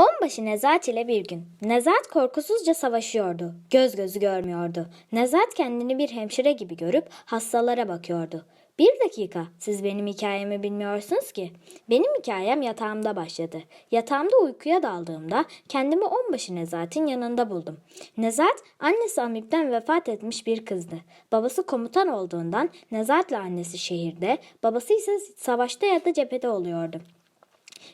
Onbaşı Nezahat ile bir gün. Nezahat korkusuzca savaşıyordu. Göz gözü görmüyordu. Nezahat kendini bir hemşire gibi görüp hastalara bakıyordu. Bir dakika, siz benim hikayemi bilmiyorsunuz ki. Benim hikayem yatağımda başladı. Yatağımda uykuya daldığımda kendimi onbaşı Nezahat'in yanında buldum. Nezahat, annesi Amip'ten vefat etmiş bir kızdı. Babası komutan olduğundan Nezahat'la annesi şehirde, babası ise savaşta ya da cephede oluyordu.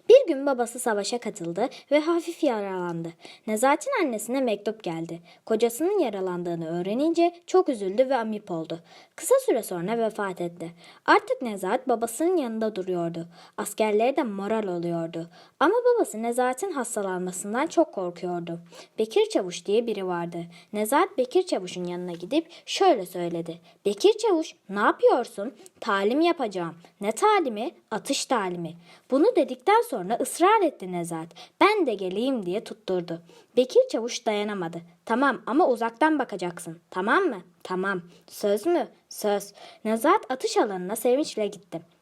Bir gün babası savaşa katıldı ve hafif yaralandı. Nezahat'in annesine mektup geldi. Kocasının yaralandığını öğrenince çok üzüldü ve amip oldu. Kısa süre sonra vefat etti. Artık Nezahat babasının yanında duruyordu. Askerlere de moral oluyordu. Ama babası Nezahat'in hastalanmasından çok korkuyordu. Bekir Çavuş diye biri vardı. Nezahat Bekir Çavuş'un yanına gidip şöyle söyledi. Bekir Çavuş ne yapıyorsun? Talim yapacağım. Ne talimi? Atış talimi. Bunu dedikten sonra ısrar etti Nezahat. Ben de geleyim diye tutturdu. Bekir Çavuş dayanamadı. Tamam ama uzaktan bakacaksın. Tamam mı? Tamam. Söz mü? Söz. Nezahat atış alanına sevinçle gitti.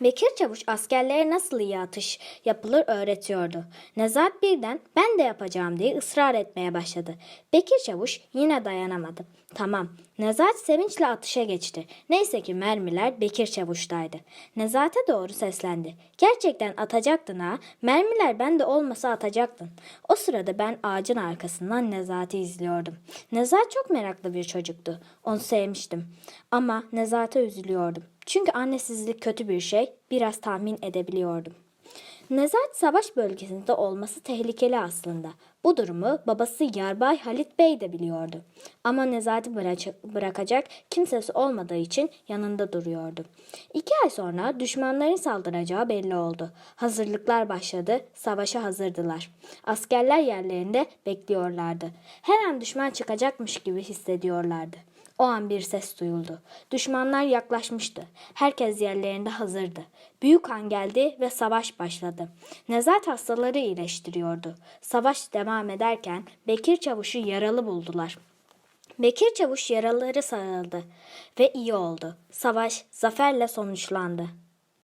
Bekir Çavuş askerlere nasıl iyi atış yapılır öğretiyordu. Nezahat birden ben de yapacağım diye ısrar etmeye başladı. Bekir Çavuş yine dayanamadı. Tamam. Nezahat sevinçle atışa geçti. Neyse ki mermiler Bekir Çavuş'taydı. Nezahat'e doğru seslendi. Gerçekten atacaktın ha. Mermiler bende olmasa atacaktın. O sırada ben ağacın arkasından Nezahat'i izliyordum. Nezahat çok meraklı bir çocuktu. Onu sevmiştim. Ama Nezahat'e üzülüyordum. Çünkü annesizlik kötü bir şey, biraz tahmin edebiliyordum. Nezahat savaş bölgesinde olması tehlikeli aslında. Bu durumu babası Yarbay Halit Bey de biliyordu. Ama Nezahat'i bıra- bırakacak kimsesi olmadığı için yanında duruyordu. İki ay sonra düşmanların saldıracağı belli oldu. Hazırlıklar başladı, savaşa hazırdılar. Askerler yerlerinde bekliyorlardı. Her an düşman çıkacakmış gibi hissediyorlardı. O an bir ses duyuldu. Düşmanlar yaklaşmıştı. Herkes yerlerinde hazırdı. Büyük han geldi ve savaş başladı. Nezahat hastaları iyileştiriyordu. Savaş devam ederken Bekir Çavuş'u yaralı buldular. Bekir Çavuş yaraları sarıldı ve iyi oldu. Savaş zaferle sonuçlandı.